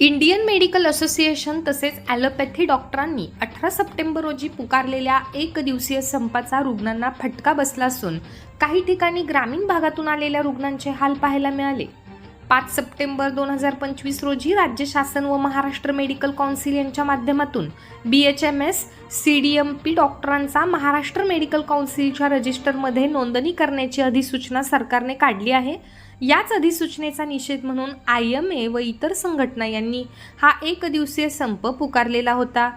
Indian medical association तसेच allopathy डॉक्टरांनी अठरा सप्टेंबर रोजी पुकारलेल्या एक दिवसीय संपाचा रुग्णांना फटका बसला असून काही ठिकाणी ग्रामीण भागातून आलेल्या रुग्णांचे हाल पाहायला मिळाले. पाच सप्टेंबर दोन हजार पंचवीस रोजी राज्य शासन व महाराष्ट्र मेडिकल कौन्सिल यांच्या माध्यमातून B H M S C D M P डॉक्टरांचा महाराष्ट्र मेडिकल कौन्सिलच्या रजिस्टरमध्ये नोंदणी करण्याची अधिसूचना सरकारने काढली आहे. याच अधिसूचनेचा निषेध म्हणून आय एम ए व इतर संघटना यांनी हा एक दिवसीय संप पुकारलेला होता.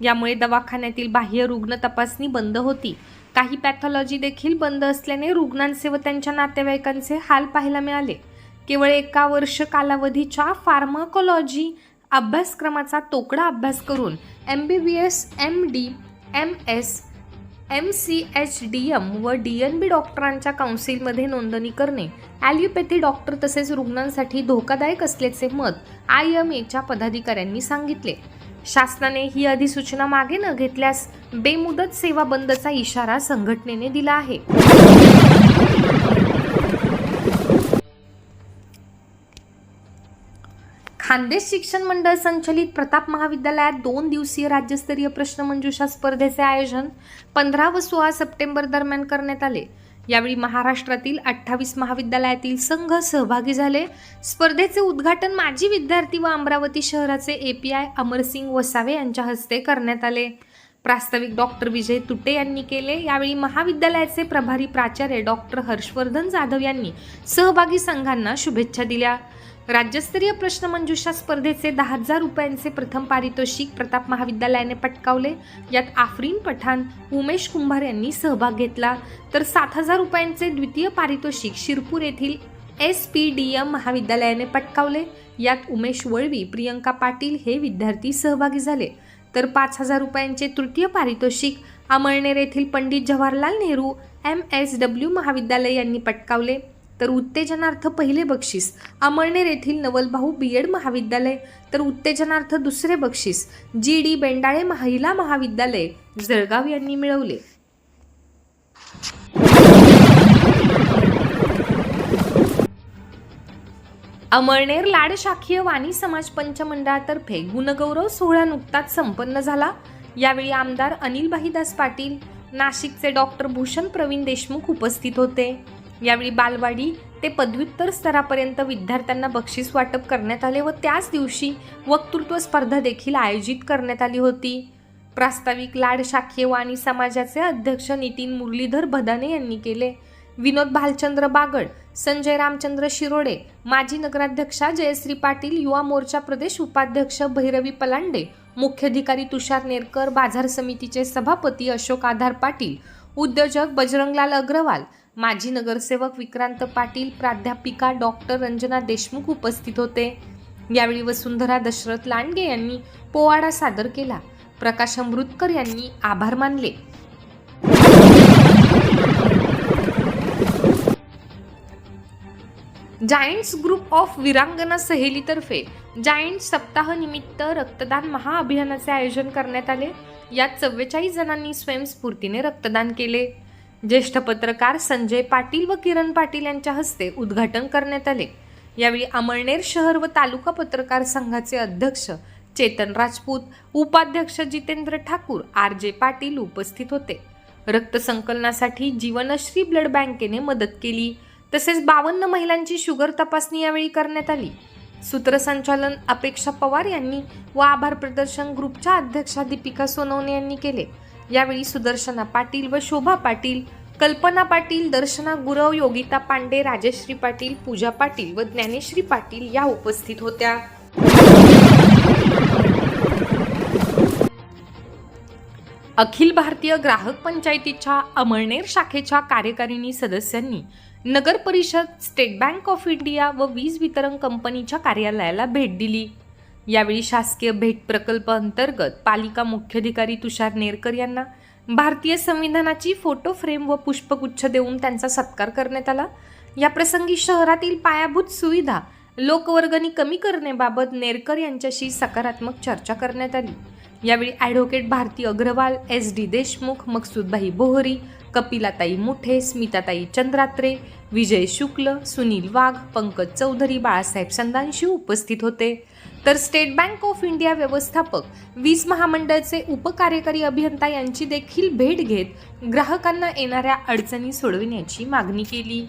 यामुळे दवाखान्यातील बाह्य रुग्ण तपासणी बंद होती. काही पॅथॉलॉजी देखील बंद असल्याने रुग्णांचे व त्यांच्या नातेवाईकांचे हाल पाहायला मिळाले. केवळ एका वर्ष कालावधीच्या फार्माकोलॉजी अभ्यासक्रमाचा तोकडा अभ्यास करून M B B S M D M S M C H D M व डी एन बी डॉक्टरांच्या काउन्सिलमध्ये नोंदणी करणे. ॲलिओपॅथी डॉक्टर तसेच रुग्णांसाठी धोकादायक असल्याचे मत आय एम एच्या पदाधिकाऱ्यांनी सांगितले. शासनाने ही अधिसूचना मागे न घेतल्यास बेमुदत सेवा बंदचा इशारा संघटनेने दिला आहे. खानदेश शिक्षण मंडळ संचलित प्रताप महाविद्यालयात दोन दिवसीय राज्यस्तरीय प्रश्नमंजुषा स्पर्धेचे आयोजन पंधरा व सोळा सप्टेंबर दरम्यान करण्यात आले. यावेळी महाराष्ट्रातील अठ्ठावीस महाविद्यालयातील संघ सहभागी झाले. स्पर्धेचे उद्घाटन माजी विद्यार्थी व अमरावती शहराचे एपीआय अमरसिंग वसावे यांच्या हस्ते करण्यात आले. प्रास्ताविक डॉक्टर विजय तुटे यांनी केले. यावेळी महाविद्यालयाचे प्रभारी प्राचार्य डॉक्टर हर्षवर्धन जाधव यांनी सहभागी संघांना शुभेच्छा दिल्या. राज्यस्तरीय प्रश्नमंजुषा स्पर्धेचे दहा हजार रुपयांचे प्रथम पारितोषिक प्रताप महाविद्यालयाने पटकावले. यात आफरीन पठाण उमेश कुंभार यांनी सहभाग घेतला. तर सात हजार रुपयांचे द्वितीय पारितोषिक शिरपूर येथील एस पी डी एम महाविद्यालयाने पटकावले. यात उमेश वळवी प्रियंका पाटील हे विद्यार्थी सहभागी झाले. तर पाच हजार रुपयांचे तृतीय पारितोषिक अमळनेर येथील Pandit Jawaharlal Nehru M S W महाविद्यालय यांनी पटकावले. तर उत्तेजनार्थ पहिले बक्षीस. अमळनेर येथील नवलभाऊ बी एड महाविद्यालय. तर उत्तेजनार्थ दुसरे बक्षीस. जी डी बेंडाळे महिला महाविद्यालय. जळगाव यांनी मिळवले. अमळनेर लाड शाखीय वाणी समाज पंचमंडळातर्फे गुणगौरव सोहळा नुकताच संपन्न झाला. यावेळी आमदार अनिल भाईदास पाटील नाशिकचे डॉक्टर भूषण प्रवीण देशमुख उपस्थित होते. यावेळी बालवाडी ते पदव्युत्तर स्तरापर्यंत विद्यार्थ्यांना बक्षीस वाटप करण्यात आले व त्याच दिवशी वक्तृत्व स्पर्धा देखील आयोजित करण्यात आली होती. प्रास्ताविक लाड शाखेव आणि समाजाचे अध्यक्ष नितीन मुरलीधर भदाने यांनी केले. विनोद भालचंद्र बागड संजय रामचंद्र शिरोडे माजी नगराध्यक्षा जयश्री पाटील युवा मोर्चा प्रदेश उपाध्यक्ष भैरवी पलांडे मुख्याधिकारी तुषार नेरकर बाजार समितीचे सभापती अशोक आधार पाटील उद्योजक बजरंगलाल अग्रवाल माजी नगरसेवक विक्रांत पाटील प्राध्यापिका डॉक्टर रंजना देशमुख उपस्थित होते. यावेळी वसुंधरा दशरथ लांडगे यांनी पोवाडा सादर केला. प्रकाश अमृतकर यांनी आभार मानले. जायंट्स ग्रुप ऑफ विरांगना सहेलीतर्फे जायंट सप्ताह निमित्त रक्तदान महाअभियानाचे आयोजन करण्यात आले. यात चव्वेचाळीस जणांनी स्वयंस्फूर्तीने रक्तदान केले. ज्येष्ठ पत्रकार संजय पाटील व किरण पाटील यांच्या हस्ते उद्घाटन करण्यात आले. यावेळी अमळनेर शहर व तालुका पत्रकार संघाचे अध्यक्ष चेतन राजपूत उपाध्यक्ष जितेंद्र ठाकूर आर जे पाटील उपस्थित होते. रक्त संकलनासाठी जीवनश्री ब्लड बँकेने मदत केली. तसेच बावन्न महिलांची शुगर तपासणी यावेळी करण्यात आली. सूत्रसंचालन अपेक्षा पवार यांनी व आभार प्रदर्शन ग्रुपच्या अध्यक्षा दीपिका सोनवणे यांनी केले. यावेळी सुदर्शना पाटील व शोभा पाटील कल्पना पाटील दर्शना गुरव योगिता पांडे राजश्री पाटील पूजा पाटील व ज्ञानेश्री पाटील या उपस्थित होत्या. अखिल भारतीय ग्राहक पंचायतीच्या अमळनेर शाखेच्या कार्यकारिणी सदस्यांनी नगर परिषद स्टेट बँक ऑफ इंडिया व वीज वितरण कंपनीच्या कार्यालयाला भेट दिली. यावेळी शासकीय भेट प्रकल्प अंतर्गत पालिका मुख्याधिकारी तुषार नेरकर यांना भारतीय संविधानाची फोटो फ्रेम व पुष्पगुच्छ देऊन त्यांचा सत्कार करण्यात आला. या प्रसंगी शहरातील पायाभूत सुविधा लोकवर्गणी कमी करण्याबाबत नेरकर यांच्याशी सकारात्मक चर्चा करण्यात आली. यावेळी advocate Bharati Agrawal S D Deshmukh Maqsoodbhai Bohari Kapilatai Muthe Smitatai Chandratre Vijay Shukla Sunil Wagh Pankaj Chaudhary Balasaheb संदांशी उपस्थित होते. तर स्टेट बँक ऑफ इंडिया व्यवस्थापक वीज महामंडळचे उपकार्यकारी अभियंता यांची देखील भेट घेत ग्राहकांना येणाऱ्या अडचणी सोडविण्याची मागणी केली.